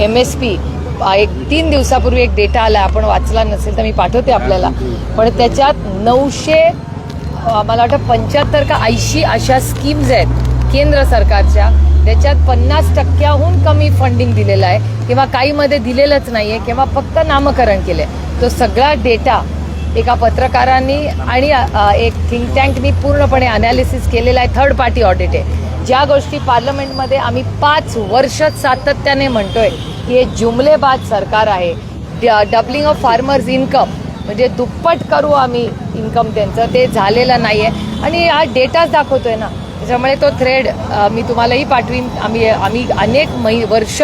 M S P एक तीन दिवसापूर्वी एक डेटा आला आपण वाचला नसेल तर मी पाठवते आपल्याला. पण त्याच्यात नऊशे मला वाटतं पंच्याहत्तर का ऐंशी अशा स्कीम्स आहेत केंद्र सरकारच्या. त्याच्यात पन्नास टक्क्याहून कमी फंडिंग दिलेलं आहे. किंवा काहीमध्ये दिलेलंच नाही आहे किंवा फक्त नामकरण केलं आहे तो सगळा डेटा एका पत्रकारांनी आणि एक थिंक टँकनी पूर्णपणे अनालिसिस केलेला आहे. थर्ड पार्टी ऑडिट आहे. ज्या गोष्टी पार्लमेंटमध्ये आम्ही पाच वर्ष सातत्याने म्हणतोय की हे जुमलेबाज सरकार आहे. डबलिंग ऑफ फार्मर्स इन्कम म्हणजे दुप्पट करू आम्ही इन्कम त्यांचं. ते झालेलं नाही आहे आणि हा डेटाच दाखवतोय ना. त्याच्यामुळे तो थ्रेड मी तुम्हालाही पाठवीन. आम्ही आम्ही अनेक मै वर्ष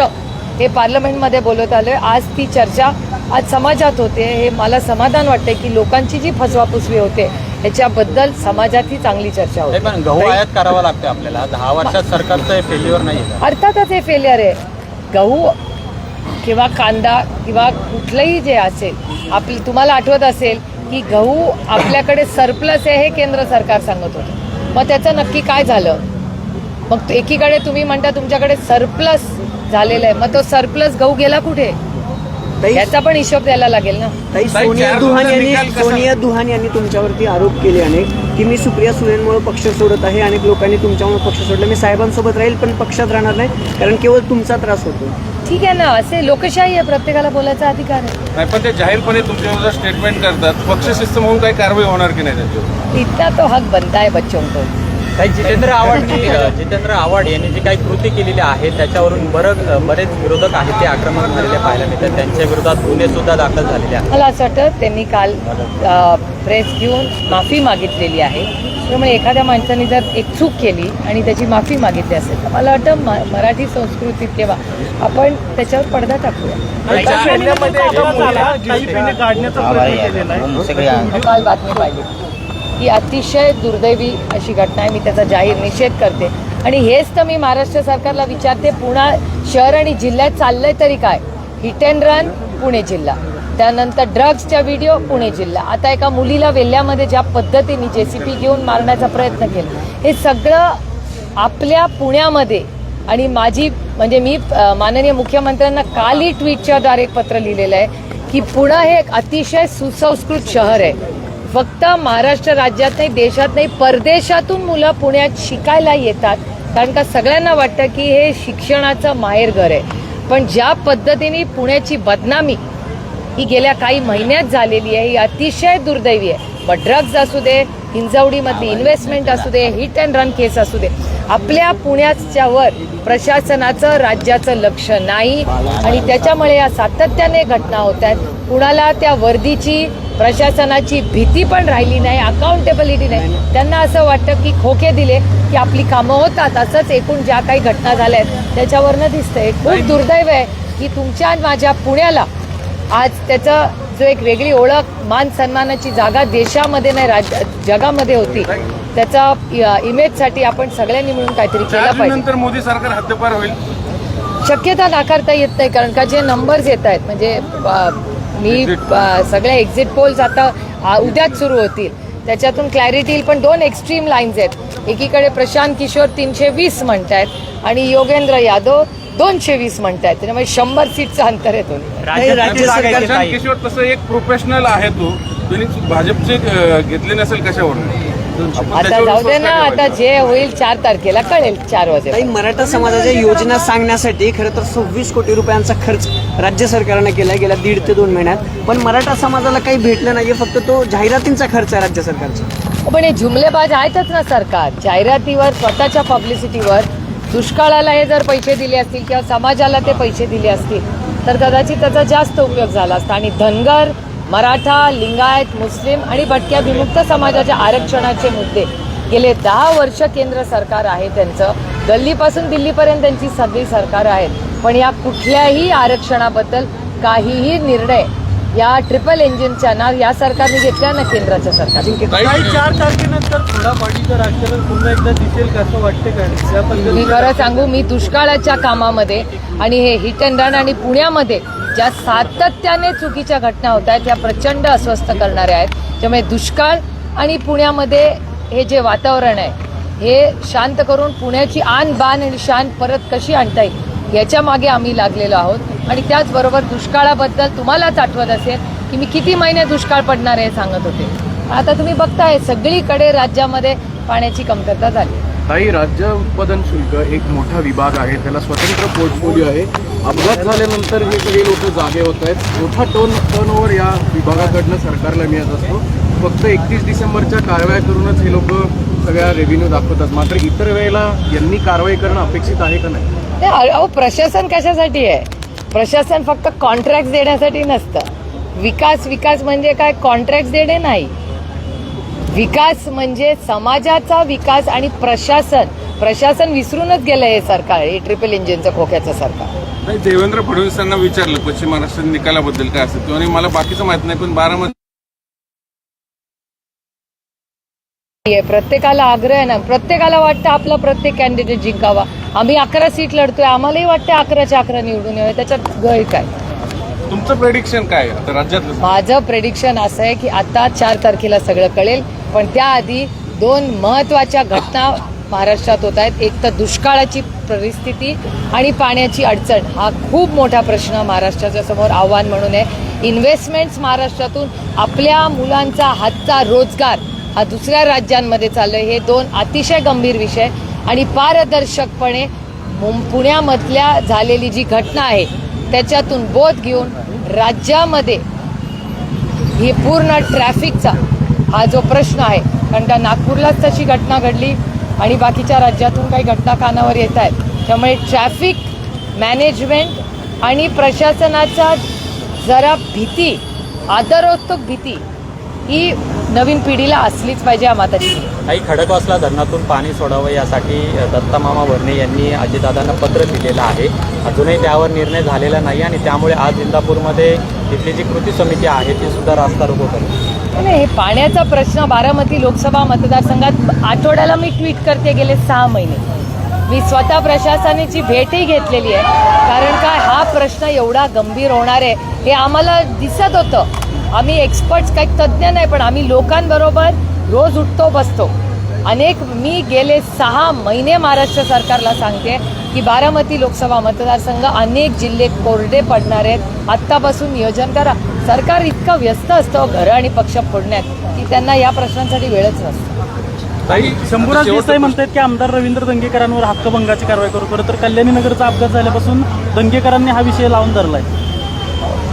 हे पार्लमेंटमध्ये बोलत आलो आहे आज ती चर्चा आज समाजात होते. हे मला समाधान वाटते की लोकांची जी फसवाफुसवी होते ह्याच्याबद्दल समाजात ही चांगली चर्चा होते. पण गहू आयात करावा लागते आपल्याला. दहा वर्षात सरकारचं फेल्युअर नाही अर्थातच हे फेलियर आहे. गहू किंवा कांदा किंवा कुठलंही जे असेल आपली तुम्हाला आठवत असेल की गहू आपल्याकडे सरप्लस आहे हे केंद्र सरकार सांगत होतं. मग त्याचं नक्की काय झालं? मग एकीकडे तुम्ही म्हणता तुमच्याकडे सरप्लस झालेलं आहे. मग तो सरप्लस गहू गेला कुठे? याचा पण हिशोब द्यायला लागेल ना. ताई सोनिया दुहान यांनी सोनिया दुहान यांनी तुमच्यावरती आरोप केले अनेक की मी सुप्रिया सुळेंमुळे पक्ष सोडत आहे अनेक लोकांनी तुमच्यामुळे पक्ष सोडला. मी साहेबांसोबत राहील पण पक्षात राहणार नाही कारण केवळ तुमचा त्रास होतो. ठीक आहे ना असे लोकशाही आहे प्रत्येकाला बोलायचा अधिकार आहे. नाही पण ते जाहीरपणे तुमच्या स्टेटमेंट करतात पक्षशिस्त म्हणून काही कारवाई होणार की नाही त्यांच्यावर? इतना तो हक बनता है बच्चों को. काही जितेंद्र आव्हाड जितेंद्र आव्हाड यांनी जी काही कृती केलेली आहे त्याच्यावरून बरं बरेच विरोधक आहेत ते आक्रमक झालेले पाहायला मिळतात. त्यांच्या विरोधात गुन्हे सुद्धा दाखल झालेले आहेत. मला असं वाटतं त्यांनी काल प्रेस घेऊन माफी मागितलेली आहे. त्यामुळे एखाद्या माणसाने जर एक चूक केली आणि त्याची माफी मागितली असेल तर मला वाटतं मराठी संस्कृतीत किंवा आपण त्याच्यावर पडदा टाकूया. काल बातमी पाहिली. ही अतिशय दुर्दैवी अशी घटना आहे. मी त्याचा जाहीर निषेध करते. आणि हेच तर मी महाराष्ट्र सरकारला विचारते पुणा शहर आणि जिल्ह्यात चाललंय तरी काय? हिट अँड रन पुणे जिल्हा. त्यानंतर ड्रग्सच्या व्हिडिओ पुणे जिल्हा. आता एका मुलीला वेल्ल्यामध्ये ज्या पद्धतीने जे सी पी घेऊन मारण्याचा प्रयत्न केला. हे सगळं आपल्या पुण्यामध्ये आणि माझी म्हणजे मी माननीय मुख्यमंत्र्यांना कालही ट्विटच्याद्वारे एक पत्र लिहिलेलं आहे की पुणे हे एक अतिशय सुसंस्कृत शहर आहे. फक्त महाराष्ट्र राज्यात नाही देशात नाही परदेशातून मुलं पुण्यात शिकायला येतात. कारण का सगळ्यांना वाटतं की हे शिक्षणाचं माहेरघर आहे. पण ज्या पद्धतीने पुण्याची बदनामी ही गेल्या काही महिन्यात झालेली आहे ही अतिशय दुर्दैवी आहे. मग ड्रग्ज असू दे हिंजवडीमधली इन्व्हेस्टमेंट असू दे हिट अँड रन केस असू दे. आपल्या पुण्याच्यावर प्रशासनाचं राज्याचं लक्ष नाही. आणि त्याच्यामुळे या सातत्याने घटना होत आहेत. कुणाला त्या वर्दीची प्रशासनाची भीती पण राहिली नाही अकाउंटेबिलिटी नाही. त्यांना असं वाटतं की खोके दिले की आपली कामं होतात. असंच एकूण ज्या काही घटना झाल्या आहेत त्याच्यावरनं दिसतंय. खूप दुर्दैव आहे की तुमच्या माझ्या पुण्याला आज त्याचं जो एक वेगळी ओळख मान सन्मानाची जागा देशामध्ये नाही राज्य जगामध्ये होती. त्याचा इमेजसाठी आपण सगळ्यांनी मिळून काहीतरी केलं पाहिजे. नंतर मोदी सरकार हद्दपार होईल. शक्यता नाकारता येत नाही कारण का जे नंबर्स येत आहेत म्हणजे मी सगळ्या एक्झिट पोल्स आता उद्याच सुरू होतील. त्याच्यातून क्लॅरिटी येईल पण दोन एक्स्ट्रीम लाईन्स आहेत. एकीकडे प्रशांत किशोर तीनशे वीस म्हणतायत आणि योगेंद्र यादव दोनशे वीस म्हणतायत. त्याच्यामुळे शंभर सीटचं अंतर आहे दोन्ही. राज्य किशोर तसं एक प्रोफेशनल आहे तो. त्यांनी भाजपचे अं, घेतले नसेल कशावर आता जाऊ दे ना आता जे होईल चार तारखेला कळेल चार वाजे ताई मराठा समाजाच्या योजना सांगण्यासाठी खरं तर सव्वीस कोटी रुपयांचा खर्च राज्य सरकारने केला गेल्या दीड ते दोन महिन्यात. पण मराठा समाजाला काही भेटलं नाहीये फक्त तो जाहिरातींचा खर्च आहे राज्य सरकारचा. पण हे जुमलेबाज आहेतच ना सरकार. जाहिरातीवर स्वतःच्या पब्लिसिटीवर दुष्काळाला हे जर पैसे दिले असतील किंवा समाजाला ते पैसे दिले असतील तर कदाचित त्याचा जास्त उपयोग झाला असता. आणि धनगर मराठा लिंगायत मुस्लिम आणि भटक्या विमुक्त समाजाच्या आरक्षणाचे मुद्दे. गेले दहा वर्ष केंद्र सरकार आहे त्यांचं. गल्लीपासून दिल्लीपर्यंत त्यांची सगळी सरकार आहेत. पण या कुठल्याही आरक्षणाबद्दल काहीही निर्णय या ट्रिपल इंजिनच्या ना या सरकारने घेतल्या ना केंद्राच्या सरकारने काही चार तारखेनंतर थोडा पाडीचं राजकारण पुन्हा एकदा दिसेल का असं वाटतं का? त्या मी खरं सांगू मी दुष्काळाच्या कामामध्ये आणि हे हिट अँड रन आणि पुण्यामध्ये ज्या सातत्याने चुकीच्या घटना होत आहेत त्या प्रचंड अस्वस्थ करणाऱ्या आहेत त्यामुळे दुष्काळ आणि पुण्यामध्ये हे जे वातावरण आहे हे शांत करून पुण्याची आन बान आणि शान परत कशी आणता येईल याच्या मागे आम्ही लागलेलो आहोत. आणि त्याचबरोबर दुष्काळाबद्दल तुम्हालाच आठवत असेल की मी किती महिने दुष्काळ पडणार आहे सांगत होते. आता तुम्ही बघताय सगळीकडे राज्यामध्ये पाण्याची कमतरता झाली. ताई राज्य उत्पादन शुल्क एक मोठा विभाग आहे त्याला स्वतंत्र पोर्टफोलिओ आहे. अपघात झाल्यानंतर हे सगळे लोक जागे होत आहेत. मोठा टर्न टर्नओव्हर या विभागाकडनं सरकारला मिळत असतो. फक्त एकतीस डिसेंबरच्या कारवाया करूनच हे लोक सगळ्या रेव्हेन्यू दाखवतात. मात्र इतर वेळेला यांनी कारवाई करणं अपेक्षित आहे का नाही? नाही, अहो प्रशासन कशासाठी आहे? प्रशासन फक्त कॉन्ट्रॅक्ट देण्यासाठी नसतं. विकास विकास म्हणजे काय? कॉन्ट्रॅक्ट देणे नाही. विकास म्हणजे समाजाचा विकास आणि प्रशासन. प्रशासन विसरूनच गेलं हे सरकार हे ट्रिपल इंजिनचं खोक्याचं सरकार. देवेंद्र फडणवीसांना विचारलं पश्चिम महाराष्ट्र निकालाबद्दल काय असेल? आणि मला बाकीचं माहीत नाही पण बारामती प्रत्येकाला आग्रह आहे ना प्रत्येकाला वाटतं आपला प्रत्येक कॅन्डिडेट जिंकावा. आम्ही अकरा सीट लढतोय आम्हालाही वाटतं अकराच्या अकरा निवडून यावे त्याच्यात गैर काय? तुमचं प्रेडिक्शन काय आता राज्यातलं माझं प्रेडिक्शन असं आहे की आता चार तारखेला सगळं कळेल पण त्याआधी दोन महत्त्वाच्या घटना महाराष्ट्रात होत आहेत. एक तर दुष्काळाची परिस्थिती आणि पाण्याची अडचण. हा खूप मोठा प्रश्न महाराष्ट्राच्या समोर आव्हान म्हणून आहे. इन्व्हेस्टमेंट्स महाराष्ट्रातून आपल्या मुलांचा हातचा रोजगार हा दुसऱ्या राज्यांमध्ये चाललोय. हे दोन अतिशय गंभीर विषय आणि पारदर्शकपणे पुण्यामधल्या झालेली जी घटना आहे त्याच्यातून बोध घेऊन राज्यामध्ये ही पूर्ण ट्रॅफिकचा हा जो प्रश्न आहे कारण का नागपूरलाच तशी घटना घडली आणि बाकीच्या राज्यातून काही घटना कानावर येत आहेत. त्यामुळे ट्रॅफिक मॅनेजमेंट आणि प्रशासनाचा जरा भीती आदरोत्तक भीती ही नवीन पिढीला असलीच पाहिजे हा माताची. काही खडकवासला धरणातून पाणी सोडावं यासाठी दत्तामामा भरणे यांनी अजितदादांना पत्र दिलेलं आहे. अजूनही त्यावर निर्णय झालेला नाही आणि त्यामुळे आज इंदापूरमध्ये तिथली जी कृती समिती आहे ती सुद्धा रास्ता रोको करेल. नाही हे पाण्याचा प्रश्न बारामती लोकसभा मतदारसंघात आठवड्याला मी ट्विट करते गेले सहा महिने. मी स्वतः प्रशासनाची भेटही घेतलेली आहे. कारण काय हा प्रश्न एवढा गंभीर होणार आहे हे आम्हाला दिसत होतं. आम्ही एक्सपर्ट्स काही तज्ज्ञ नाही पण आम्ही लोकांबरोबर रोज उठतो बसतो. अनेक मी गेले सहा महिने महाराष्ट्र सरकारला सांगते की बारामती लोकसभा मतदारसंघ अनेक जिल्हे कोरडे पडणार आहेत. आत्तापासून नियोजन करा. सरकार इतकं व्यस्त असतं घरं आणि पक्ष फोडण्यात की त्यांना या प्रश्नांसाठी वेळच नसतो. ताई शंभूराज देसाई म्हणतात की आमदार रवींद्र दंगेकरांवर हक्कभंगाची कारवाई करू खरं तर कल्याणी नगरचा अपघात झाल्यापासून दंगेकरांनी हा विषय लावून धरलाय.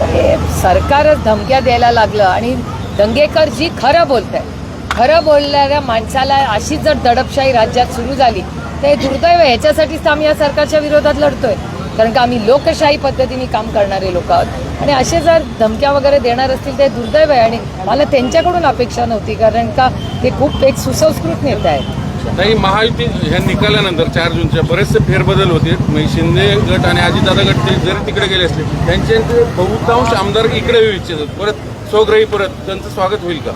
हे सरकारच धमक्या द्यायला लागलं आणि दंगेकर जी खरं बोलत आहे खरं बोलणाऱ्या माणसाला अशीच जर दडपशाही राज्यात सुरू झाली तर हे दुर्दैव आहे. ह्याच्यासाठीच तर आम्ही या सरकारच्या विरोधात लढतोय. कारण का आम्ही लोकशाही पद्धतीने काम करणारे लोक आहोत. आणि असे जर धमक्या वगैरे देणार असतील ते दुर्दैव आहे. आणि मला त्यांच्याकडून अपेक्षा नव्हती कारण का ते खूप एक सुसंस्कृत नेते आहेत. नाही महायुती ह्या निकालानंतर चार जूनच्या बरेचसे फेरबदल होते. म्हणजे शिंदे गट आणि अजितदादा गट ते जरी तिकडे गेले असले त्यांचे बहुतांश आमदार इकडे येऊ इच्छितात परत स्वग्रही परत त्यांचं स्वागत होईल का?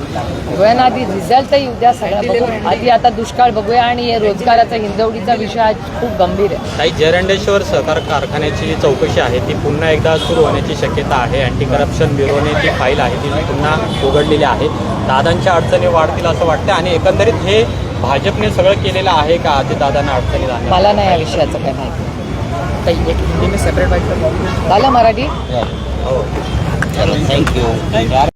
बघूया आधी रिझल्ट येऊ द्या सगळ्या बघू आधी आता दुष्काळ बघूया आणि हे रोजगाराचा हिंदवडीचा विषय आज खूप गंभीर आहे. काही जरंडेश्वर सहकार कारखान्याची जी चौकशी आहे ती पुन्हा एकदा सुरू होण्याची शक्यता आहे. अँटी करप्शन ब्युरोने जी फाईल आहे ती पुन्हा उघडलेली आहे. दादांच्या अडचणी वाढतील असं वाटतं आणि एकंदरीत हे भाजपने सगळं केलेलं आहे का? अजितदादांना अडचणी जाणार मला नाही या विषयाचं काय माहिती. काही एक सेपरेट झालं मराठी? हो. थँक्यू